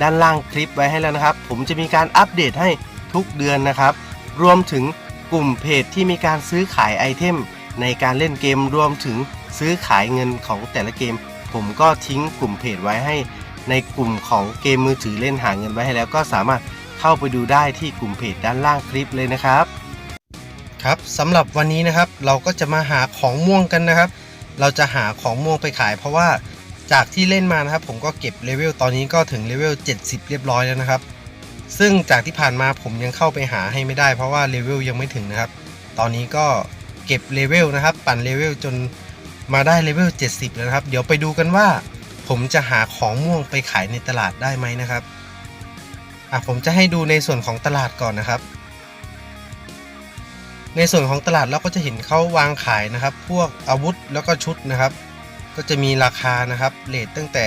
ด้านล่างคลิปไว้ให้แล้วนะครับ ผมจะมีการอัปเดตให้ทุกเดือนนะครับ รวมถึงกลุ่มเพจที่มีการซื้อขายไอเทม ในการเล่นเกมรวมถึงซื้อขายเงินของแต่ละเกม ผมก็ทิ้งกลุ่มเพจไว้ให้ ในกลุ่มของเกมมือถือเล่นหาเงินไว้ให้แล้วก็สามารถเข้าไปดูได้ที่กลุ่มเพจด้านล่างคลิปเลยนะครับ ครับสำหรับวันนี้นะครับเราก็จะมาหาของม่วงกันนะครับ เราจะหาของม่วงไปขายเพราะว่า จากที่เล่นมานะครับ ผมก็เก็บเลเวลตอนนี้ก็ถึงเลเวล70 เรียบร้อยแล้วนะครับ ซึ่งจากที่ผ่านมาผมยังเข้าไปหาให้ไม่ได้ เพราะว่าเลเวลยังไม่ถึงนะครับ ตอนนี้ก็เก็บเลเวลนะครับ ปั่นเลเวลจนมาได้เลเวล70 แล้วนะครับ เดี๋ยวไปดูกันว่า ผมจะหาของม่วงไปขายในตลาดได้ไหมนะครับอะผมจะให้ดูในส่วนของตลาดก่อนนะครับ ในส่วนของตลาดเราก็จะเห็นเขาวางขายนะครับ พวกอาวุธแล้วก็ชุดนะครับ ก็จะมีราคานะครับเลทตั้งแต่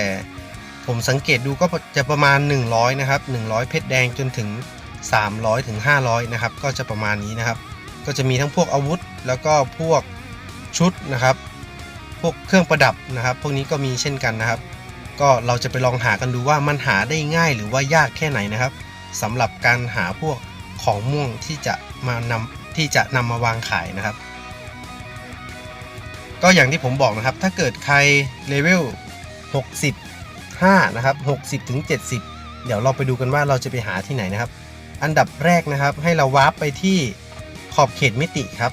ผมสังเกตดูก็จะประมาณ 100นะครับ100 เพชรแดงจนถึง 300ถึง500นะครับก็จะประมาณนี้นะครับ ก็จะมีทั้งพวกอาวุธแล้วก็พวกชุดนะครับ พวกเครื่องประดับนะครับ พวกนี้ก็มีเช่นกันนะครับ ก็เราจะไปลองหากันดูว่ามันหาได้ง่ายหรือว่ายากแค่ไหนนะครับสำหรับการหาพวกของม่วงที่จะมานำที่จะนำมาวางขายนะครับ ก็อย่างที่ผมบอกนะครับ ถ้าเกิดใครเลเวล65 นะครับ 60ถึง70 เดี๋ยวเราไปดูกันว่าเราจะไปหาที่ไหนนะครับ อันดับแรกนะครับให้เราวาร์ปไปที่ขอบเขตมิติครับ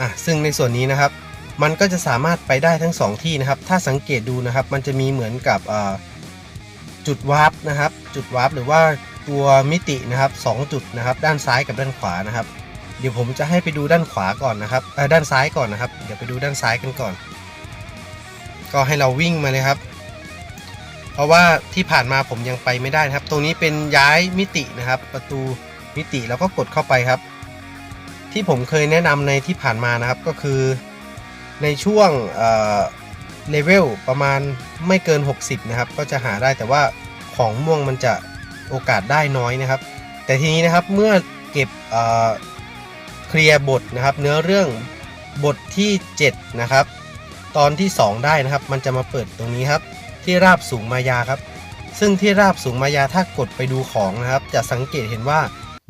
อะซึ่งในส่วนนี้นะครับ มันก็จะสามารถไปได้ทั้ง 2 ที่นะครับ ถ้าสังเกตดูนะครับ มันจะมีเหมือนกับจุดวาร์ปนะครับ จุดวาร์ปหรือว่า ตัวมิตินะครับ2จุดนะครับ ด้านซ้ายกับด้านขวานะครับ เดี๋ยวผมจะให้ไปดูด้านขวาก่อนนะครับด้านซ้ายก่อนนะครับ เดี๋ยวไปดูด้านซ้ายกันก่อน ก็ให้เราวิ่งมาเลยครับ เพราะว่าที่ผ่านมาผมยังไปไม่ได้นะครับ ตรงนี้เป็นย้ายมิตินะครับ ประตูมิติแล้วก็กดเข้าไปครับ ที่ผมเคยแนะนำในที่ผ่านมานะครับก็คือในช่วงเอ่อเลเวลประมาณไม่เกิน 60 นะครับ ก็จะหาได้แต่ว่าของม่วงมันจะ โอกาสได้น้อยนะครับ แต่ทีนี้นะครับเมื่อเก็บเคลียร์บทนะครับ เนื้อเรื่องบทที่ 7 นะครับ ตอนที่ 2 ได้นะครับ มันจะมาเปิดตรงนี้ครับ ที่ราบสูงมายาครับ ซึ่งที่ราบสูงมายาถ้ากดไปดูของนะครับ จะสังเกตเห็นว่า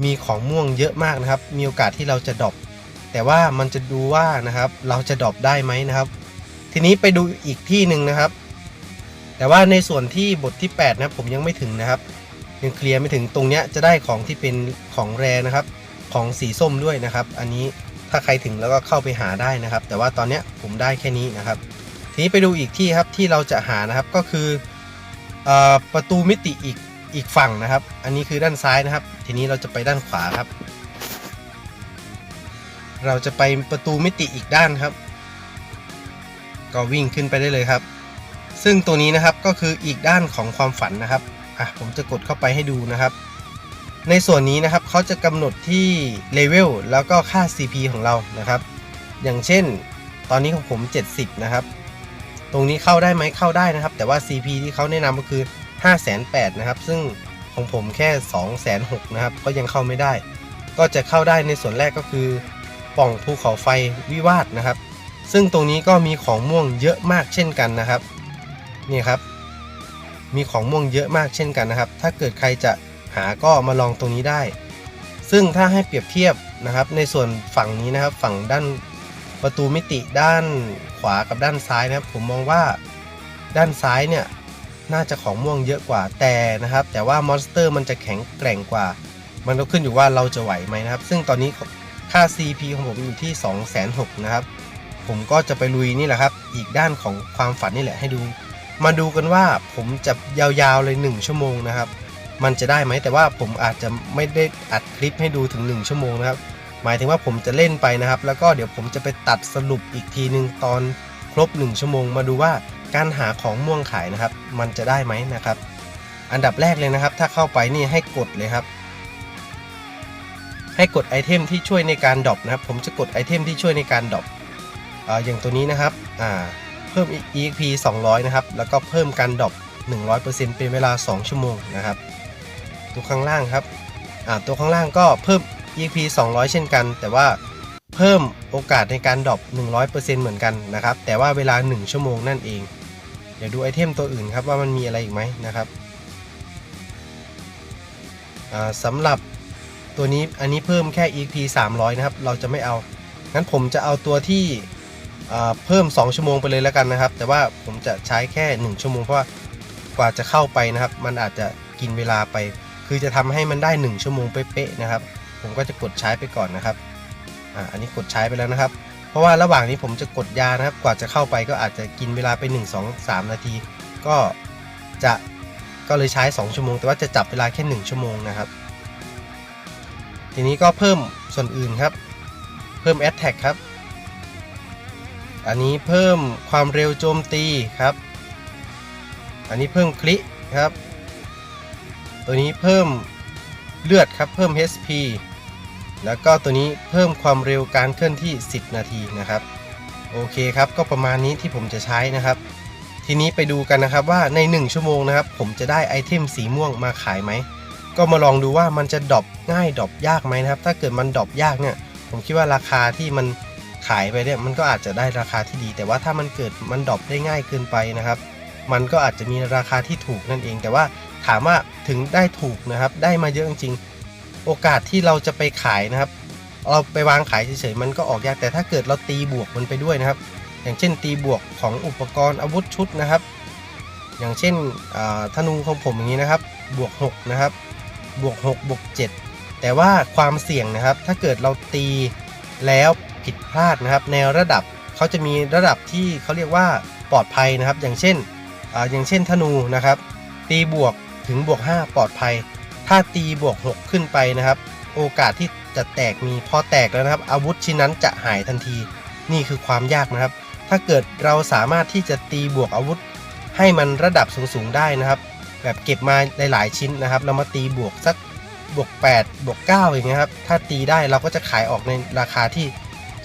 มีของม่วงเยอะมากนะครับ มีโอกาสที่เราจะดรอปแต่ว่ามันจะดูว่านะครับ เราจะดรอปได้ไหมนะครับ ทีนี้ไปดูอีกที่หนึ่งนะครับ แต่ว่าในส่วนที่บทที่ 8 นะผมยังไม่ถึงนะครับ ยังเคลียร์ไม่ถึงตรงเนี้ยจะได้ของที่เป็นของแรนะครับ ของสีส้มด้วยนะครับ อันนี้ถ้าใครถึงแล้วก็เข้าไปหาได้นะครับ แต่ว่าตอนเนี้ยผมได้แค่นี้นะครับ ทีนี้ไปดูอีกที่ครับที่เราจะหานะครับก็คืออประตูมิติอีกอีกฝั่งนะครับ อันนี้คือด้านซ้ายนะครับ ทีนี้เราจะไปด้านขวาครับ เราจะไปประตูมิติอีกด้านครับ ก็วิ่งขึ้นไปได้เลยครับ ซึ่งตัวนี้นะครับก็คืออีกด้านของความฝันนะครับ อะผมจะกดเข้าไปให้ดูนะครับ ในส่วนนี้นะครับเขาจะกำหนดที่เลเวลแล้วก็ค่า CP ของเรานะครับ อย่างเช่น ตอนนี้ของผม 70 นะครับ ตรงนี้เข้าได้ไหมเข้าได้นะครับ แต่ว่า CP ที่เขาแนะนำก็คือ5 8 0 0 0นะครับ ซึ่งของผมแค่ 2 6 0 0 0นะครับ ก็ยังเข้าไม่ได้ ก็จะเข้าได้ในส่วนแรกก็คือป่องภูเขาไฟวิวาทนะครับ ซึ่งตรงนี้ก็มีของม่วงเยอะมากเช่นกันนะครับ นี่ครับ มีของม่วงเยอะมากเช่นกันนะครับ ถ้าเกิดใครจะหาก็มาลองตรงนี้ได้ ซึ่งถ้าให้เปรียบเทียบนะครับ ในส่วนฝั่งนี้นะครับ ฝั่งด้านประตูมิติด้านขวากับด้านซ้ายนะครับ ผมมองว่าด้านซ้ายเนี่ยน่าจะของม่วงเยอะกว่าแต่นะครับ แต่ว่ามอนสเตอร์มันจะแข็งแกร่งกว่า มันก็ขึ้นอยู่ว่าเราจะไหวไหมนะครับ ซึ่งตอนนี้ค่า CP ของผมอยู่ที่2 6 0 0 0นะครับ ผมก็จะไปลุยนี่แหละครับ อีกด้านของความฝันนี่แหละให้ดู มาดูกันว่าผมจะยาวๆเลย 1 ชั่วโมงนะครับ มันจะได้ไหมแต่ว่าผมอาจจะไม่ได้อัดคลิปให้ดูถึง 1 ชั่วโมงนะครับ หมายถึงว่าผมจะเล่นไปนะครับ แล้วก็เดี๋ยวผมจะไปตัดสรุปอีกทีหนึ่งตอนครบ 1 ชั่วโมง มาดูว่าการหาของม่วงขายนะครับ มันจะได้ไหมนะครับ อันดับแรกเลยนะครับ ถ้าเข้าไปนี่ให้กดเลยครับ ให้กดไอเทมที่ช่วยในการดรอปนะครับ ผมจะกดไอเทมที่ช่วยในการดรอปออย่างตัวนี้นะครับอ่า เพิ่ม EXP 200 นะครับ แล้วก็เพิ่มการดรอป100%เป็นเวลา 2 ชั่วโมงนะครับ ตัวข้างล่างครับตัวข้างล่างก็เพิ่ม EXP 200 เช่นกัน แต่ว่าเพิ่มโอกาสในการดรอป100%เหมือนกันนะครับ แต่ว่าเวลา 1 ชั่วโมงนั่นเอง เดี๋ยวดูไอเทมตัวอื่นครับว่ามันมีอะไรอีกไหมนะครับสำหรับตัวนี้อันนี้เพิ่มแค่ EXP 300 นะครับ เราจะไม่เอา งั้นผมจะเอาตัวที่ เพิ่ม 2 ชั่วโมงไปเลยแล้วกันนะครับ แต่ว่าผมจะใช้แค่ 1 ชั่วโมงเพราะว่ากว่าจะเข้าไปนะครับ มันอาจจะกินเวลาไป คือจะทำให้มันได้ 1 ชั่วโมงเป๊ะๆนะครับ ผมก็จะกดใช้ไปก่อนนะครับอ่าอันนี้กดใช้ไปแล้วนะครับ เพราะว่าระหว่างนี้ผมจะกดยานะครับ กว่าจะเข้าไปก็อาจจะกินเวลาไป 1 2 3 นาที ก็จะก็เลยใช้ 2 ชั่วโมง แต่ว่าจะจับเวลาแค่ 1 ชั่วโมงนะครับ ทีนี้ก็เพิ่มส่วนอื่นครับ เพิ่ม a t t a c ครับ อันนี้เพิ่มความเร็วโจมตีครับ อันนี้เพิ่มคลิครับ ตัวนี้เพิ่มเลือดครับเพิ่ม HP แล้วก็ตัวนี้เพิ่มความเร็วการเคลื่อนที่ 10 นาทีนะครับ โอเคครับก็ประมาณนี้ที่ผมจะใช้นะครับ ทีนี้ไปดูกันนะครับว่าใน 1 ชั่วโมงนะครับ ผมจะได้ไอเทมสีม่วงมาขายไหม ก็มาลองดูว่ามันจะดรอปง่ายดรอปยากไหมนะครับ ถ้าเกิดมันดรอปยากเนี่ย ผมคิดว่าราคาที่มัน ขายไปเนี่ยมันก็อาจจะได้ราคาที่ดี แต่ว่าถ้ามันเกิดมันดรอปได้ง่ายเกินไปนะครับ มันก็อาจจะมีราคาที่ถูกนั่นเอง แต่ว่าถามว่าถึงได้ถูกนะครับ ได้มาเยอะจริงๆโอกาสที่เราจะไปขายนะครับ เราไปวางขายเฉยๆมันก็ออกยากแต่ถ้าเกิดเราตีบวกมันไปด้วยนะครับ อย่างเช่นตีบวกของอุปกรณ์อาวุธชุดนะครับ อย่างเช่นธนูของผมอย่างนี้นะครับ บวก6นะครับบวก6บวก7แต่ว่าความเสี่ยงนะครับ ถ้าเกิดเราตีแล้ว ผิดพลาดนะครับ ในระดับเขาจะมีระดับที่เขาเรียกว่าปลอดภัยนะครับ อย่างเช่นออย่างเช่นธนูนะครับ ตีบวกถึงบวก 5 ปลอดภัย ถ้าตีบวก 6 ขึ้นไปนะครับ โอกาสที่จะแตกมีพอแตกแล้วนะครับ อาวุธชิ้นนั้นจะหายทันที นี่คือความยากนะครับ ถ้าเกิดเราสามารถที่จะตีบวกอาวุธ ให้มันระดับสูงๆได้นะครับ แบบเก็บมาหลายๆชิ้นนะครับ เรามาตีบวกสักบวก8บวก9อย่างเงี้ยครับ ถ้าตีได้เราก็จะขายออกในราคาที่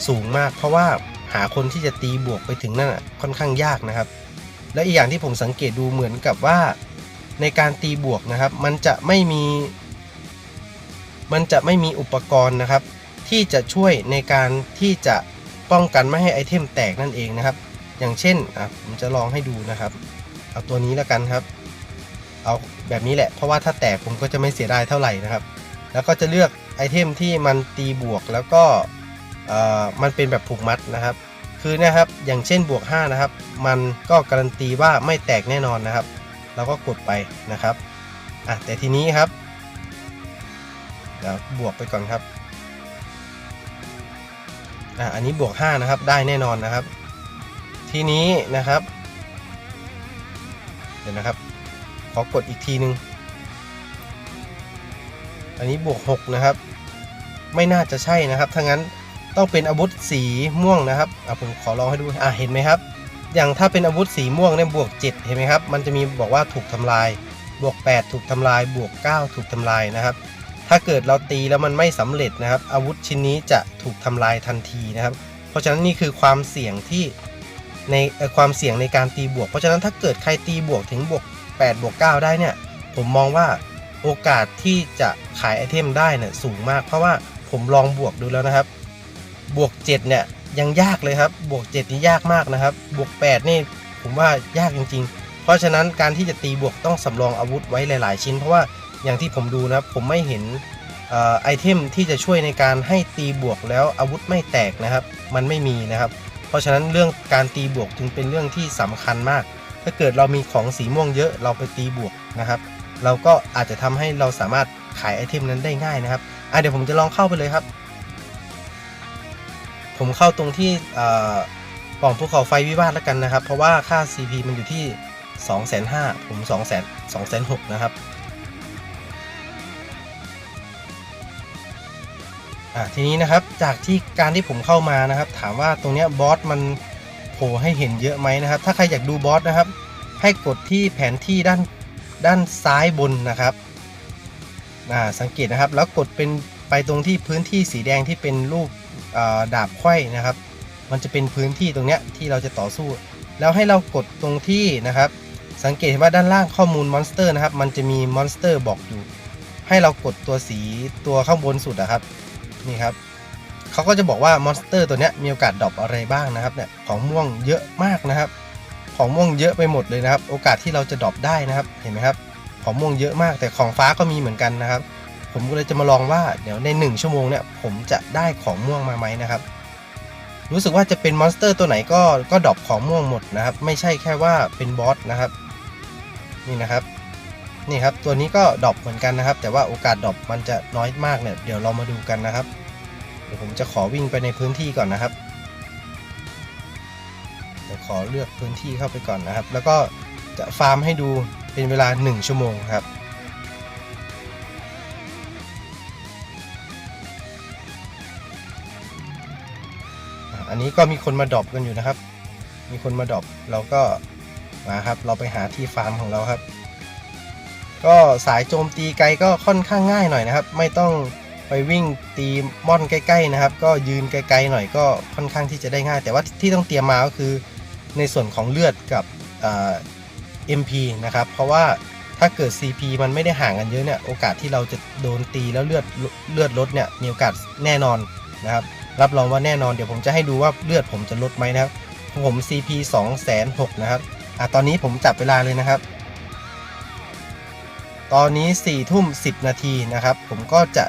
สูงมาก เพราะว่าหาคนที่จะตีบวกไปถึงนั่นค่อนข้างยากนะครับ และอีกอย่างที่ผมสังเกตดูเหมือนกับว่าในการตีบวกนะครับ มันจะไม่มี มันจะไม่มีอุปกรณ์นะครับ ที่จะช่วยในการที่จะป้องกันไม่ให้ไอเทมแตกนั่นเองนะครับ อย่างเช่นอะผมจะลองให้ดูนะครับ เอาตัวนี้แล้วกันครับ เอาแบบนี้แหละ เพราะว่าถ้าแตกผมก็จะไม่เสียดายเท่าไหร่นะครับ แล้วก็จะเลือกไอเทมที่มันตีบวกแล้วก็ มันเป็นแบบผูกมัดนะครับ คือนะครับอย่างเช่นบวก 5 นะครับ มันก็การันตีว่าไม่แตกแน่นอนนะครับ เราก็กดไปนะครับอะแต่ทีนี้ครับเดี๋ยวบวกไปก่อนครับอะอันนี้บวก 5 นะครับได้แน่นอนนะครับ ทีนี้นะครับ เดี๋ยวนะครับ ขอกดอีกทีนึง อันนี้บวก 6 นะครับ ไม่น่าจะใช่นะครับถ้างั้น ต้องเป็นอาวุธสีม่วงนะครับอะผมขอลองให้ดูอะเห็นไหมครับ อย่างถ้าเป็นอาวุธสีม่วงเนี่ยบวก 7 เห็นไหมครับ มันจะมีบอกว่าถูกทำลาย บวก 8 ถูกทำลาย บวก 9 ถูกทำลายนะครับ ถ้าเกิดเราตีแล้วมันไม่สำเร็จนะครับ อาวุธชิ้นนี้จะถูกทำลายทันทีนะครับ เพราะฉะนั้นนี่คือความเสี่ยงที่ในความเสี่ยงในการตีบวก เพราะฉะนั้นถ้าเกิดใครตีบวกถึงบวก8บวก9ได้เนี่ย ผมมองว่าโอกาสที่จะขายไอเทมได้เนี่ยสูงมาก เพราะว่าผมลองบวกดูแล้วนะครับ บวก7เนี่ยยังยากเลยครับ บวก7นี่ยากมากนะครับ บวก 8 นี่ผมว่ายากจริง ๆ เพราะฉะนั้นการที่จะตีบวกต้องสำรองอาวุธไว้หลาย ๆ ชิ้น เพราะว่าอย่างที่ผมดูนะครับผมไม่เห็นไอเทมที่จะช่วยในการให้ตีบวกแล้วอาวุธไม่แตกนะครับ มันไม่มีนะครับ เพราะฉะนั้นเรื่องการตีบวกจึงเป็นเรื่องที่สำคัญมาก ถ้าเกิดเรามีของสีม่วงเยอะเราไปตีบวกนะครับ เราก็อาจจะทำให้เราสามารถขายไอเทมนั้นได้ง่ายนะครับอะเดี๋ยวผมจะลองเข้าไปเลยครับ ผมเข้าตรงที่เอ่อปล่องภูเขาไฟวิวาทแล้วกันนะครับ เพราะว่าค่า CP มันอยู่ที่ 2 5 0 0 0ผม2 0 0 0 0 2 6 0 0นะครับอะทีนี้นะครับจากที่การที่ผมเข้ามานะครับ ถามว่าตรงเนี้ยบอสมันโผล่ให้เห็นเยอะไหมนะครับ ถ้าใครอยากดูบอสนะครับ ให้กดที่แผนที่ด้านด้านซ้ายบนนะครับอ่าสังเกตนะครับแล้วกดเป็นไปตรงที่พื้นที่สีแดงที่เป็นรูป ดาบไขว้นะครับ มันจะเป็นพื้นที่ตรงเนี้ยที่เราจะต่อสู้ แล้วให้เรากดตรงที่นะครับ สังเกตเห็นว่าด้านล่างข้อมูลมอนสเตอร์นะครับ มันจะมีมอนสเตอร์บอกอยู่ ให้เรากดตัวสีตัวข้างบนสุดนะครับ นี่ครับเขาก็จะบอกว่ามอนสเตอร์ตัวเนี้ยมีโอกาสดรอปอะไรบ้างนะครับเนี่ยของม่วงเยอะมากนะครับ ของม่วงเยอะไปหมดเลยนะครับ โอกาสที่เราจะดรอปได้นะครับ เห็นไหมครับ ของม่วงเยอะมากแต่ของฟ้าก็มีเหมือนกันนะครับ ผมก็เลยจะมาลองว่าเดี๋ยวใน 1 ชั่วโมงเนี่ยผมจะได้ของม่วงมาไหมนะครับ รู้สึกว่าจะเป็นมอนสเตอร์ตัวไหนก็ก็ดรอปของม่วงหมดนะครับ ไม่ใช่แค่ว่าเป็นบอสนะครับ นี่นะครับนี่ครับตัวนี้ก็ดรอปเหมือนกันนะครับ แต่ว่าโอกาสดรอปมันจะน้อยมากเนี่ยเดี๋ยวเรามาดูกันนะครับ เดี๋ยวผมจะขอวิ่งไปในพื้นที่ก่อนนะครับเดี๋ยวขอเลือกพื้นที่เข้าไปก่อนนะครับ แล้วก็จะฟาร์มให้ดูเป็นเวลา 1 ชั่วโมงครับ อันนี้ก็มีคนมาดรอปกันอยู่นะครับ มีคนมาดรอปเราก็มาครับ เราไปหาที่ฟาร์มของเราครับ ก็สายโจมตีไกลก็ค่อนข้างง่ายหน่อยนะครับ ไม่ต้องไปวิ่งตีม่อนใกล้ๆนะครับ ก็ยืนไกลๆหน่อยก็ค่อนข้างที่จะได้ง่าย แต่ว่าที่ต้องเตรียมมาก็คือในส่วนของเลือดกับอ่า MP นะครับ เพราะว่าถ้าเกิด CP มันไม่ได้ห่างกันเยอะเนี่ย โอกาสที่เราจะโดนตีแล้วเลือดเลือดลดเนี่ย มีโอกาสแน่นอนนะครับ รับรองว่าแน่นอนเดี๋ยวผมจะให้ดูว่าเลือดผมจะลดไหมนะครับ ผม CP 2 6 0 0 0นะครับอะตอนนี้ผมจับเวลาเลยนะครับ ตอนนี้4ทุ่ม10 นาทีนะครับ ผมก็จะ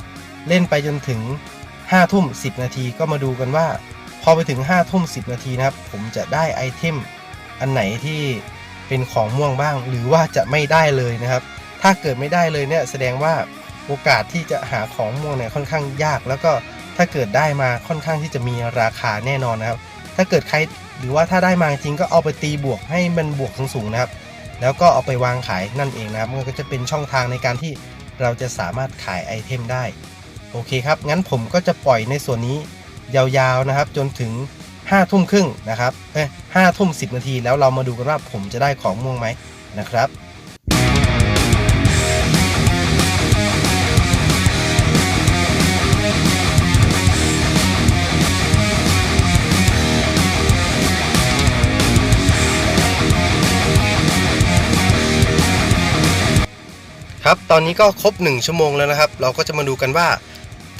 เล่นไปจนถึง5ทุ่ม10 นาทีก็มาดูกันว่า พอไปถึง5ทุ่ม10 นาทีนะครับ ผมจะได้ไอเทมอันไหนที่เป็นของม่วงบ้าง หรือว่าจะไม่ได้เลยนะครับ ถ้าเกิดไม่ได้เลยเนี่ยแสดงว่าโอกาสที่จะหาของม่วงเนี่ยค่อนข้างยากแล้วก็ ถ้าเกิดได้มาค่อนข้างที่จะมีราคาแน่นอนนะครับ ถ้าเกิดใครหรือว่าถ้าได้มาจริงก็เอาไปตีบวกให้มันบวกสูงๆนะครับ แล้วก็เอาไปวางขายนั่นเองนะครับ มันก็จะเป็นช่องทางในการที่เราจะสามารถขายไอเทมได้ โอเคครับ งั้นผมก็จะปล่อยในส่วนนี้ยาวๆนะครับ จนถึง5ทุ่มครึ่งนะครับ เอ้ห้าทุ่มสินาทีแล้วเรามาดูกันว่าผมจะได้ของม่วงไหมนะครับ ครับตอนนี้ก็ครบ 1 ชั่วโมงแล้วนะครับ เราก็จะมาดูกันว่า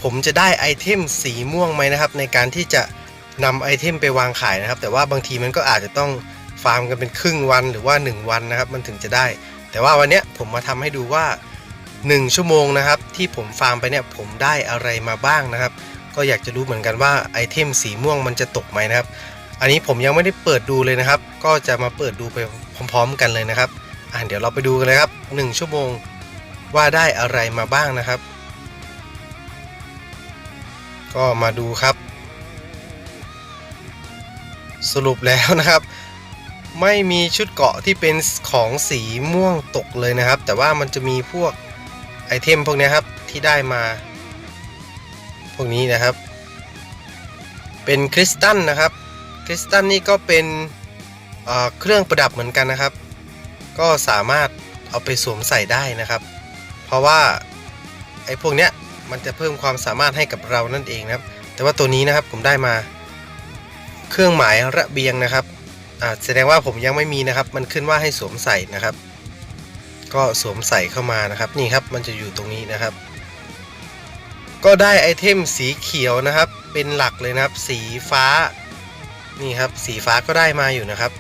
ผมจะได้ไอเทมสีม่วงไหมนะครับ ในการที่จะนำไอเทมไปวางขายนะครับ แต่ว่าบางทีมันก็อาจจะต้องฟาร์มกันเป็นครึ่งวันหรือว่า 1 วันนะครับ มันถึงจะได้ แต่ว่าวันนี้ผมมาทำให้ดูว่า 1 ชั่วโมงนะครับ ที่ผมฟาร์มไปเนี่ยผมได้อะไรมาบ้างนะครับ ก็อยากจะรู้เหมือนกันว่าไอเทมสีม่วงมันจะตกไหมนะครับ อันนี้ผมยังไม่ได้เปิดดูเลยนะครับ ก็จะมาเปิดดูไปพร้อม ๆ กันเลยนะครับอะเดี๋ยวเราไปดูกันเลยครับ 1 ชั่วโมง ว่าได้อะไรมาบ้างนะครับ ก็มาดูครับ สรุปแล้วนะครับ ไม่มีชุดเกาะที่เป็นของสีม่วงตกเลยนะครับ แต่ว่ามันจะมีพวกไอเทมพวกนี้ครับที่ได้มา พวกนี้นะครับ เป็นคริสตัลนะครับ คริสตัลนี่ก็เป็นเครื่องประดับเหมือนกันนะครับ ก็สามารถเอาไปสวมใส่ได้นะครับ เพราะว่าไอ้พวกเนี้ยมันจะเพิ่มความสามารถให้กับเรานั่นเองนะครับ แต่ว่าตัวนี้นะครับผมได้มา เครื่องหมายระเบียงนะครับแสดงว่าผมยังไม่มีนะครับ มันขึ้นว่าให้สวมใส่นะครับ ก็สวมใส่เข้ามานะครับนี่ครับมันจะอยู่ตรงนี้นะครับ ก็ได้ไอเทมสีเขียวนะครับ เป็นหลักเลยนะครับ สีฟ้านี่ครับสีฟ้าก็ได้มาอยู่นะครับ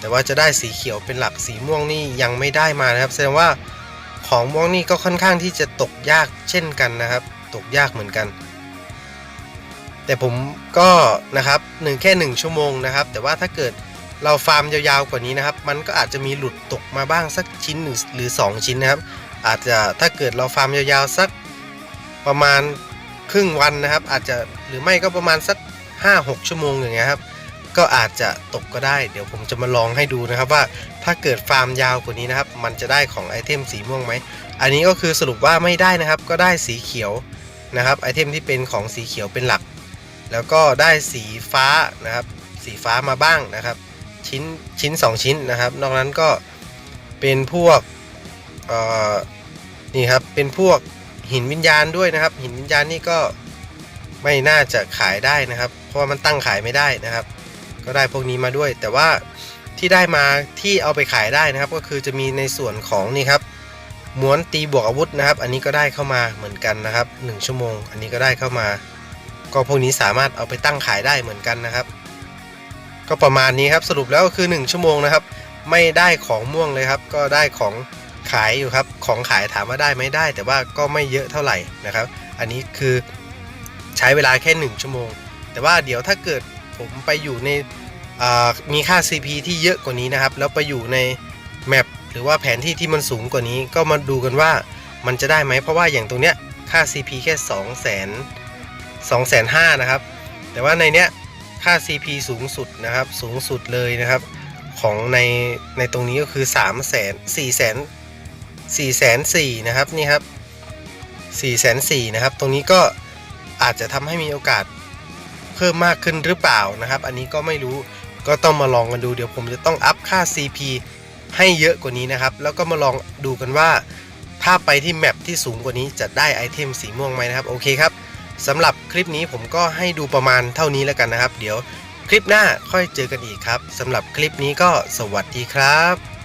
แต่ว่าจะได้สีเขียวเป็นหลักสีม่วงนี่ยังไม่ได้มานะครับ แสดงว่า ของม่วงนี่ก็ค่อนข้างที่จะตกยากเช่นกันนะครับ ตกยากเหมือนกัน แต่ผมก็นะครับหนึ่งแค่ 1 ชั่วโมงนะครับ แต่ว่าถ้าเกิดเราฟาร์มยาวๆกว่านี้นะครับ มันก็อาจจะมีหลุดตกมาบ้างสักชิ้นหนึ่งหรือ 2 ชิ้นนะครับ อาจจะถ้าเกิดเราฟาร์มยาวๆสักประมาณครึ่งวันนะครับ อาจจะหรือไม่ก็ประมาณสัก 5-6 ชั่วโมงอย่างเงี้ยครับ ก็อาจจะตกก็ได้ เดี๋ยวผมจะมาลองให้ดูนะครับว่าถ้าเกิดฟาร์มยาวกว่านี้นะครับ มันจะได้ของไอเทมสีม่วงไหม อันนี้ก็คือสรุปว่าไม่ได้นะครับ ก็ได้สีเขียวนะครับไอเทมที่เป็นของสีเขียวเป็นหลัก แล้วก็ได้สีฟ้านะครับ สีฟ้ามาบ้างนะครับ ชิ้นชิ้น 2 ชิ้นนะครับ นอกนั้นก็เป็นพวกเออนี่ครับเป็นพวกหินวิญญาณด้วยนะครับ หินวิญญาณนี่ก็ไม่น่าจะขายได้นะครับ เพราะว่ามันตั้งขายไม่ได้นะครับ ก็ได้พวกนี้มาด้วย แต่ว่าที่ได้มาที่เอาไปขายได้นะครับ ก็คือจะมีในส่วนของนี่ครับม้วนตีบวกอาวุธนะครับ อันนี้ก็ได้เข้ามาเหมือนกันนะครับ 1 ชั่วโมง อันนี้ก็ได้เข้ามา ก็พวกนี้สามารถเอาไปตั้งขายได้เหมือนกันนะครับ ก็ประมาณนี้ครับสรุปแล้วก็คือ 1 ชั่วโมงนะครับ ไม่ได้ของม่วงเลยครับ ก็ได้ของขายอยู่ครับ ของขายถามว่าได้ไหมได้ แต่ว่าก็ไม่เยอะเท่าไหร่นะครับ อันนี้คือใช้เวลาแค่ 1 ชั่วโมง แต่ว่าเดี๋ยวถ้าเกิด ผมไปอยู่ในมีค่า CP ที่เยอะกว่านี้นะครับ แล้วไปอยู่ในแมปหรือว่าแผนที่ที่มันสูงกว่านี้ ก็มาดูกันว่ามันจะได้ไหมเพราะว่าอย่างตรงเนี้ยค่า CP แค่ 2 0 0 0 0 2 5 0 0 0นะครับ แต่ว่าในเนี้ยค่า CP สูงสุดนะครับ สูงสุดเลยนะครับ ของในในตรงนี้ก็คือ 3 0 0 0 0 0 4 0 0 0 4 0 0 0นะครับนี่ครับ4 0 0 0นะครับ ตรงนี้ก็อาจจะทำให้มีโอกาส เพิ่มมากขึ้นหรือเปล่านะครับ อันนี้ก็ไม่รู้ก็ต้องมาลองกันดูเดี๋ยวผมจะต้องอัพค่า CP ให้เยอะกว่านี้นะครับ แล้วก็มาลองดูกันว่า ถ้าไปที่แมปที่สูงกว่านี้จะได้ไอเทมสีม่วงไหมนะครับโอเคครับสำหรับคลิปนี้ผมก็ให้ดูประมาณเท่านี้แล้วกันนะครับ เดี๋ยวคลิปหน้าค่อยเจอกันอีกครับสำหรับคลิปนี้ก็สวัสดีครับ